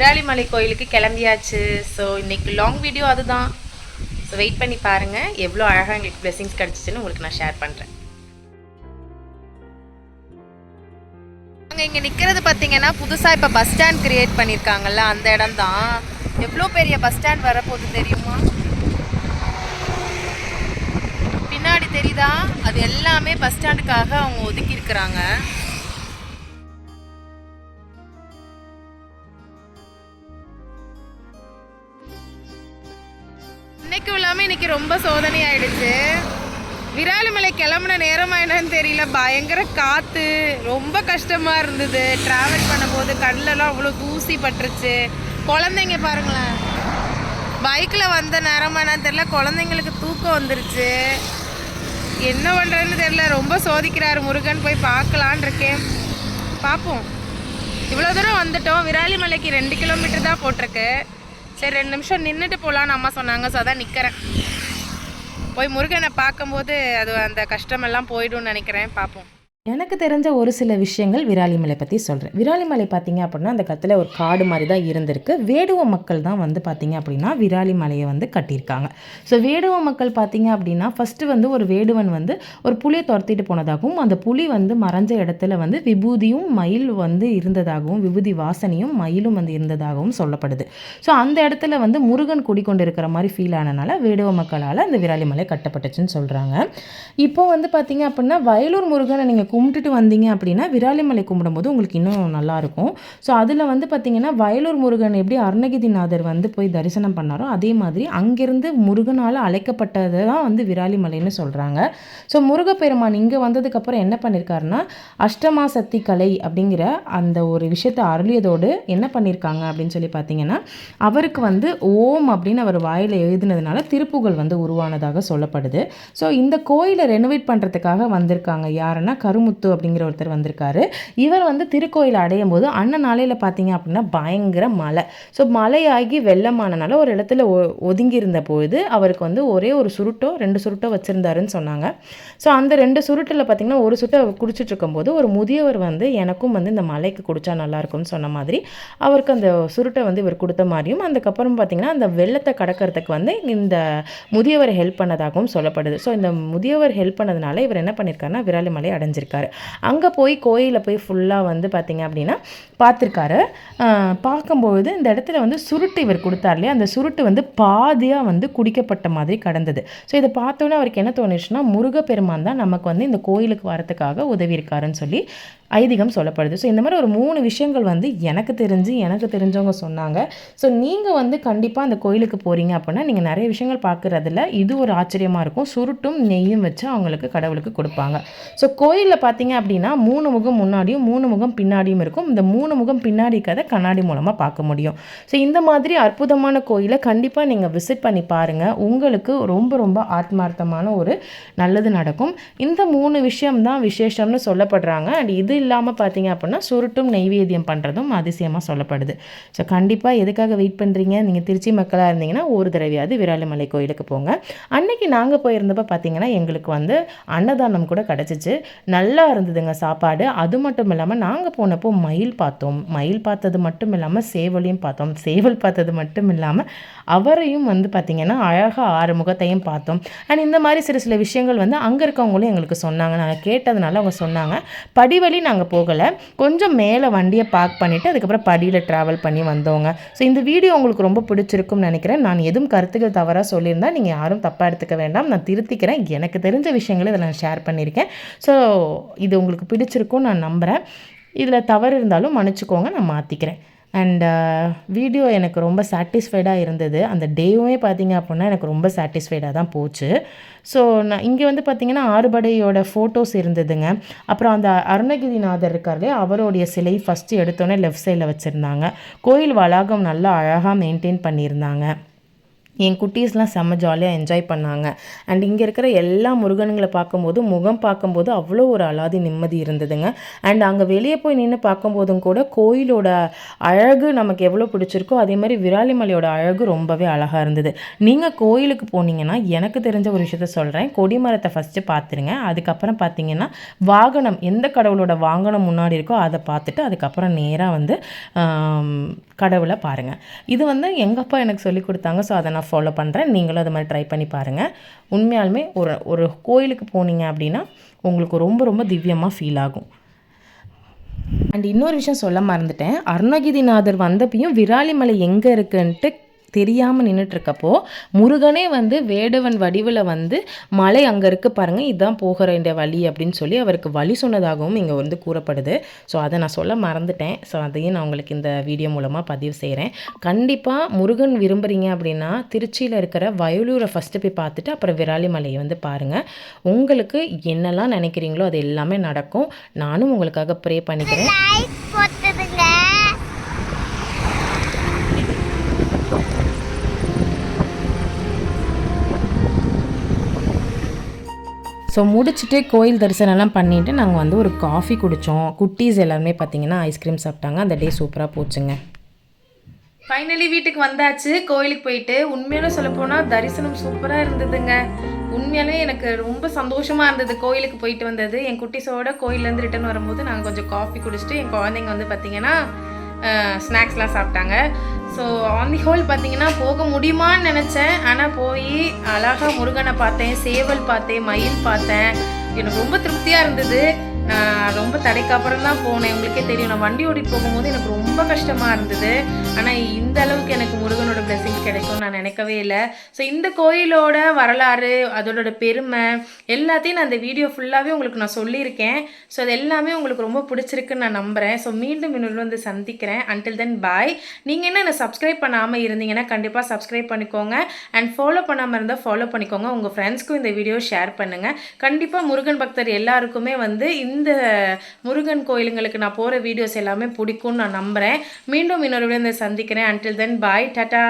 விராலிமலை கோயிலுக்கு கிளம்பியாச்சு. ஸோ இன்றைக்கு லாங் வீடியோ அதுதான். ஸோ வெயிட் பண்ணி பாருங்கள் எவ்வளோ அழகாக எங்களுக்கு பிளெஸிங்ஸ் கிடச்சிச்சின்னு உங்களுக்கு நான் ஷேர் பண்ணுறேன் நாங்கள் இங்கே நிற்கிறது பார்த்தீங்கன்னா புதுசாக இப்போ பஸ் ஸ்டாண்ட் கிரியேட் பண்ணியிருக்காங்கல்ல அந்த இடம் தான் எவ்வளோ பெரிய பஸ் ஸ்டாண்ட் வரப்போகுது தெரியுமா? பின்னாடி தெரியுதா? அது எல்லாமே பஸ் ஸ்டாண்டுக்காக அவங்க ஒதுக்கியிருக்கிறாங்க. இருக்கிறாங்க இல்லாமல் இன்னைக்கு ரொம்ப சோதனை ஆயிடுச்சு விராலிமலை கிளம்புன நேரமாக என்னன்னு தெரியல. பயங்கர காற்று ரொம்ப கஷ்டமாக இருந்தது. ட்ராவல் பண்ணும்போது கண்ணிலலாம் அவ்வளோ தூசி பட்டுருச்சு. குழந்தைங்க பாருங்களேன். பைக்கில் வந்த நேரமா என்னன்னு தெரியல. குழந்தைங்களுக்கு தூக்கம் வந்துருச்சு. என்ன பண்ணுறதுன்னு தெரியல. ரொம்ப சோதிக்கிறாரு முருகன். போய் பார்க்கலான் இருக்கேன். பார்ப்போம். இவ்வளோ தூரம் வந்துட்டோம். விராலிமலைக்கு ரெண்டு கிலோமீட்டர் தான் போட்டிருக்கு. சரி ரெண்டு நிமிஷம் நின்றுட்டு போகலான்னு அம்மா சொன்னாங்க. ஸோ அதான் நிற்கிறேன் போய் முருகனை பார்க்கும்போது அது அந்த கஷ்டமெல்லாம் போயிடும்னு நினைக்கிறேன். பார்ப்போம். எனக்கு தெரிஞ்ச ஒரு சில விஷயங்கள் விராலிமலை பற்றி சொல்கிறேன் விராலிமலை பார்த்தீங்க அப்படின்னா அந்த கத்தில் ஒரு காடு மாதிரி தான் இருந்திருக்கு. வேடுவ மக்கள் தான் வந்து பார்த்தீங்க அப்படின்னா விராலிமலையை வந்து கட்டியிருக்காங்க. ஸோ வேடுவ மக்கள் பார்த்தீங்க அப்படின்னா ஃபஸ்ட்டு வந்து ஒரு வேடுவன் வந்து ஒரு புலியை துரத்திட்டு போனதாகவும் அந்த புலி வந்து மறைஞ்ச இடத்துல வந்து விபூதியும் மயில் வந்து இருந்ததாகவும் விபூதி வாசனையும் மயிலும் வந்து இருந்ததாகவும் சொல்லப்படுது. ஸோ அந்த இடத்துல வந்து முருகன் குடிக்கொண்டு இருக்கிற மாதிரி ஃபீல் ஆனனால வேடுவ மக்களால் அந்த விராலிமலை கட்டப்பட்டுச்சுன்னு சொல்கிறாங்க இப்போ வந்து பார்த்தீங்க அப்படின்னா வயலூர் முருகனை நீங்கள் கும்பிட்டுட்டு வந்தீங்க அப்படின்னா விராலிமலை கும்பிடும்போது உங்களுக்கு இன்னும் நல்லாயிருக்கும். ஸோ அதில் வந்து பார்த்தீங்கன்னா வயலூர் முருகன் எப்படி அருணகிரிநாதர் வந்து போய் தரிசனம் பண்ணாரோ அதே மாதிரி அங்கேருந்து முருகனால் அழைக்கப்பட்டதை தான் வந்து விராலிமலைன்னு சொல்கிறாங்க ஸோ முருகப்பெருமான் இங்கே வந்ததுக்கப்புறம் என்ன பண்ணியிருக்காருன்னா அஷ்டமா சக்தி கலை அப்படிங்கிற அந்த ஒரு விஷயத்தை அருளியதோடு என்ன பண்ணியிருக்காங்க அப்படின்னு சொல்லி பார்த்தீங்கன்னா அவருக்கு வந்து ஓம் அப்படின்னு அவர் வாயில் எழுதினதுனால திருப்புகழ் வந்து உருவானதாக சொல்லப்படுது. ஸோ இந்த கோயிலை ரெனோவேட் பண்ணுறதுக்காக வந்திருக்காங்க யாருன்னா கருமுத்து அப்படிங்கிற ஒருத்தர் வந்திருக்காரு. இவர் வந்து திருக்கோயில் அடையும் போது அண்ணன் நாளையில் பார்த்தீங்க அப்படின்னா பயங்கர மழை. ஸோ மழையாகி வெள்ளமானனால ஒரு இடத்துல ஒ- ஒதுங்கி இருந்த அவருக்கு வந்து ஒரே ஒரு சுருட்டோ ரெண்டு சுருட்டோ வச்சுருந்தாருன்னு சொன்னாங்க. ஸோ அந்த ரெண்டு சுருட்டில் பார்த்தீங்கன்னா ஒரு சுட்டை குடிச்சிட்டு இருக்கும்போது ஒரு முதியவர் வந்து எனக்கும் வந்து இந்த மலைக்கு குடித்தா நல்லாயிருக்கும்னு சொன்ன மாதிரி அவருக்கு அந்த சுருட்டை வந்து இவர் கொடுத்த மாதிரியும் அதுக்கப்புறம் பார்த்தீங்கன்னா அந்த வெள்ளத்தை கடக்கிறதுக்கு வந்து இந்த முதியவர் ஹெல்ப் பண்ணதாகவும் சொல்லப்படுது. ஸோ இந்த முதியவர் ஹெல்ப் பண்ணதுனால இவர் என்ன பண்ணியிருக்காருன்னா விராலிமலை அடைஞ்சிருக்காரு அங்கே போய் கோயிலில் போய் ஃபுல்லாக வந்து பார்த்திங்க அப்படின்னா பார்த்துருக்காரு பார்க்கும்போது பார்க்கும்பொழுது இந்த இடத்துல வந்து சுருட்டு இவர் கொடுத்தார் இல்லையா? அந்த சுருட்டு வந்து பாதியாக வந்து குடிக்கப்பட்ட மாதிரி கடந்தது. ஸோ இதை பார்த்தோன்னே அவருக்கு என்ன தோணுச்சுன்னா முருகப்பெருமான் தான் நமக்கு வந்து இந்த கோயிலுக்கு வரத்துக்காக உதவி இருக்காருன்னு சொல்லி ஐதீகம் சொல்லப்படுது. ஸோ இந்த மாதிரி ஒரு மூணு விஷயங்கள் வந்து எனக்கு தெரிஞ்சு எனக்கு தெரிஞ்சவங்க சொன்னாங்க. ஸோ நீங்கள் வந்து கண்டிப்பாக அந்த கோயிலுக்கு போகிறீங்க அப்படின்னா நீங்கள் நிறைய விஷயங்கள் பார்க்குறதுல இது ஒரு ஆச்சரியமாக இருக்கும். சுருட்டும் நெய்யும் வச்சு அவங்களுக்கு கடவுளுக்கு கொடுப்பாங்க. ஸோ கோயிலில் பார்த்தீங்க அப்படின்னா மூணு முகம் முன்னாடியும் மூணு முகம் பின்னாடியும் இருக்கும். இந்த மூணு முகம் பின்னாடி கதை கண்ணாடி மூலமாக பார்க்க முடியும். ஸோ இந்த மாதிரி அற்புதமான கோயிலை கண்டிப்பாக நீங்கள் விசிட் பண்ணி பாருங்கள் உங்களுக்கு ரொம்ப ரொம்ப ஆத்மார்த்தமான ஒரு நல்லது நடக்கும். இந்த மூணு விஷயம் தான் விசேஷம்னு சொல்லப்படுறாங்க. அண்ட் இது இல்லாமல் பார்த்தீங்க அப்படின்னா சுருட்டும் நெய்வேத்தியம் பண்ணுறதும் அதிசயமாக சொல்லப்படுது. ஸோ கண்டிப்பாக எதுக்காக வெயிட் பண்ணுறீங்க நீங்கள் திருச்சி மக்களாக இருந்தீங்கன்னா ஒரு தடவையாவது விராலிமலை கோயிலுக்கு போங்க. அன்னைக்கு நாங்கள் போயிருந்தப்போ பார்த்தீங்கன்னா எங்களுக்கு வந்து அன்னதானம் கூட கிடச்சிச்சு. நல்ல நல்லா இருந்ததுங்க சாப்பாடு. அது மட்டும் இல்லாமல் நாங்கள் போனப்போ மயில் பார்த்தோம். மயில் பார்த்தது மட்டும் இல்லாமல் சேவலையும் பார்த்தோம். சேவல் பார்த்தது மட்டும் இல்லாமல் அவரையும் வந்து பார்த்திங்கன்னா அழகாக ஆறு முகத்தையும் பார்த்தோம். அண்ட் இந்த மாதிரி சில சில விஷயங்கள் வந்து அங்கே இருக்கவங்களும் எங்களுக்கு சொன்னாங்க. நாங்கள் கேட்டதுனால அவங்க சொன்னாங்க. படிவழி நாங்கள் போகலை. கொஞ்சம் மேலே வண்டியை பார்க் பண்ணிவிட்டு அதுக்கப்புறம் படியில் ட்ராவல் பண்ணி வந்தோங்க. ஸோ இந்த வீடியோ உங்களுக்கு ரொம்ப பிடிச்சிருக்கும்னு நினைக்கிறேன். நான் எதுவும் கருத்துக்கள் தவறாக சொல்லியிருந்தால் நீங்கள் யாரும் தப்பாக எடுத்துக்க வேண்டாம். நான் திருத்திக்கிறேன். எனக்கு தெரிஞ்ச விஷயங்களை இதில் நான் ஷேர் பண்ணியிருக்கேன். ஸோ இது உங்களுக்கு பிடிச்சிருக்கும் நான் நம்புகிறேன் இதில் தவறு இருந்தாலும் மன்னிச்சுக்கோங்க நான் மாற்றிக்கிறேன் அண்ட் வீடியோ uh, எனக்கு ரொம்ப சாட்டிஸ்ஃபைடாக இருந்தது. அந்த டேவுமே பார்த்தீங்க அப்படின்னா எனக்கு ரொம்ப சாட்டிஸ்ஃபைடாக தான் போச்சு. ஸோ நான் இங்கே வந்து பார்த்திங்கன்னா ஆறுபடையோட ஃபோட்டோஸ் இருந்ததுங்க. அப்புறம் அந்த அருணகிரிநாதர் இருக்கார் அவருடைய சிலை ஃபஸ்ட்டு எடுத்தோன்னே லெஃப்ட் சைடில் வச்சுருந்தாங்க. கோயில் வளாகம் நல்லா அழகாக மெயின்டைன் பண்ணியிருந்தாங்க. என் குட்டீஸ்லாம் செம்ம ஜாலியாக என்ஜாய் பண்ணாங்க. அண்ட் இங்கே இருக்கிற எல்லா முருகனுங்களை பார்க்கும்போது முகம் பார்க்கும்போது அவ்வளோ ஒரு அலாதி நிம்மதி இருந்ததுங்க. அண்ட் அங்கே வெளியே போய் நின்று பார்க்கும்போதும் கூட கோயிலோட அழகு நமக்கு எவ்வளோ பிடிச்சிருக்கோ அதே மாதிரி விராலிமலையோட அழகு ரொம்பவே அழகாக இருந்தது. நீங்கள் கோயிலுக்கு போனீங்கன்னா எனக்கு தெரிஞ்ச ஒரு விஷயத்த சொல்கிறேன் கொடிமரத்தை ஃபஸ்ட்டு பார்த்துருங்க. அதுக்கப்புறம் பார்த்தீங்கன்னா வாகனம் எந்த கடவுளோட வாகனம் முன்னாடி இருக்கோ அதை பார்த்துட்டு அதுக்கப்புறம் நேராக வந்து கடவுளை பாருங்கள் இது வந்து எங்கள் அப்பா எனக்கு சொல்லி கொடுத்தாங்க. ஸோ அதை நான் ஃபாலோ பண்ணுறேன் நீங்களும் அது மாதிரி ட்ரை பண்ணி பாருங்கள் உண்மையாலுமே ஒரு ஒரு கோயிலுக்கு போனீங்க அப்படின்னா உங்களுக்கு ரொம்ப ரொம்ப திவ்யமாக ஃபீல் ஆகும். அண்ட் இன்னொரு விஷயம் சொல்ல மறந்துட்டேன். அருணகிரிநாதர் வந்தப்பையும் விராலிமலை எங்கே இருக்குன்ட்டு தெரியாமல் நின்றுட்டுருக்கப்போ முருகனே வந்து வேடவன் வடிவில் வந்து மலை அங்கே இருக்குது பாருங்கள் இதுதான் போகிற இந்த வழி அப்படின்னு சொல்லி அவருக்கு வழி சொன்னதாகவும் இங்கே வந்து கூறப்படுது. ஸோ அதை நான் சொல்ல மறந்துட்டேன். ஸோ அதையும் நான் உங்களுக்கு இந்த வீடியோ மூலமாக பதிவு செய்கிறேன் கண்டிப்பாக முருகன் விரும்புகிறீங்க அப்படின்னா திருச்சியில் இருக்கிற வயலூரை ஃபஸ்ட்டு போய் பார்த்துட்டு அப்புறம் விராலி மலையை வந்து பாருங்கள் உங்களுக்கு என்னெல்லாம் நினைக்கிறீங்களோ அது எல்லாமே நடக்கும். நானும் உங்களுக்காக ப்ரே பண்ணிக்கிறேன். ஸோ முடிச்சுட்டு கோயில் தரிசனம்லாம் பண்ணிவிட்டு நாங்கள் வந்து ஒரு காஃபி குடித்தோம் குட்டீஸ் எல்லாருமே பார்த்தீங்கன்னா ஐஸ்கிரீம் சாப்பிட்டாங்க. அந்த டே சூப்பராக போச்சுங்க. ஃபைனலி வீட்டுக்கு வந்தாச்சு. கோயிலுக்கு போயிட்டு உண்மையில சொல்ல போனால் தரிசனம் சூப்பராக இருந்ததுங்க. உண்மையாலே எனக்கு ரொம்ப சந்தோஷமாக இருந்தது கோயிலுக்கு போயிட்டு வந்தது. என் குட்டீஸோட கோயிலேருந்து ரிட்டர்ன் வரும்போது நாங்கள் கொஞ்சம் காஃபி குடிச்சிட்டு என் குழந்தைங்க வந்து பார்த்தீங்கன்னா ஸ்நாக்ஸ்லாம் சாப்பிட்டாங்க. ஸோ ஆன் தி ஹோல் பார்த்தீங்கன்னா போக முடியுமான்னு நினச்சேன். ஆனால் போய் அழகாக முருகனை பார்த்தேன் சேவல் பார்த்தேன் மயில் பார்த்தேன். எனக்கு ரொம்ப திருப்தியாக இருந்தது. நான் ரொம்ப தடைக்கு அப்புறம் தான் போனேன். உங்களுக்கே தெரியும் நான் வண்டி ஓட்டிட்டு போகும்போது எனக்கு ரொம்ப கஷ்டமாக இருந்தது. ஆனால் இந்த அளவுக்கு எனக்கு முருகனோட பிளெஸிங்ஸ் கிடைக்கும் நான் நினைக்கவே இல்லை. ஸோ இந்த கோயிலோட வரலாறு அதோட பெருமை எல்லாத்தையும் நான் இந்த வீடியோ ஃபுல்லாகவே உங்களுக்கு நான் சொல்லியிருக்கேன். ஸோ அது எல்லாமே உங்களுக்கு ரொம்ப பிடிச்சிருக்குன்னு நான் நம்புகிறேன் ஸோ மீண்டும் இன்னொரு வந்து சந்திக்கிறேன். அன்டில் தென் பாய் நீங்கள் என்ன என்னை சப்ஸ்கிரைப் பண்ணாமல் இருந்தீங்கன்னா கண்டிப்பாக சப்ஸ்கிரைப் பண்ணிக்கோங்க. அண்ட் ஃபாலோ பண்ணாமல் இருந்தால் ஃபாலோ பண்ணிக்கோங்க. உங்கள் ஃப்ரெண்ட்ஸ்க்கும் இந்த வீடியோ ஷேர் பண்ணுங்கள் கண்டிப்பாக முருகன் முருகன் பக்தர் எல்லாருக்குமே வந்து இந்த முருகன் கோயிலுங்களுக்கு நான் போகிற வீடியோஸ் எல்லாமே பிடிக்கும்னு நான் நம்புகிறேன் மீண்டும் இன்னொரு விட இந்த சந்திக்கிறேன். அன்டில் தென் பாய் டாட்டா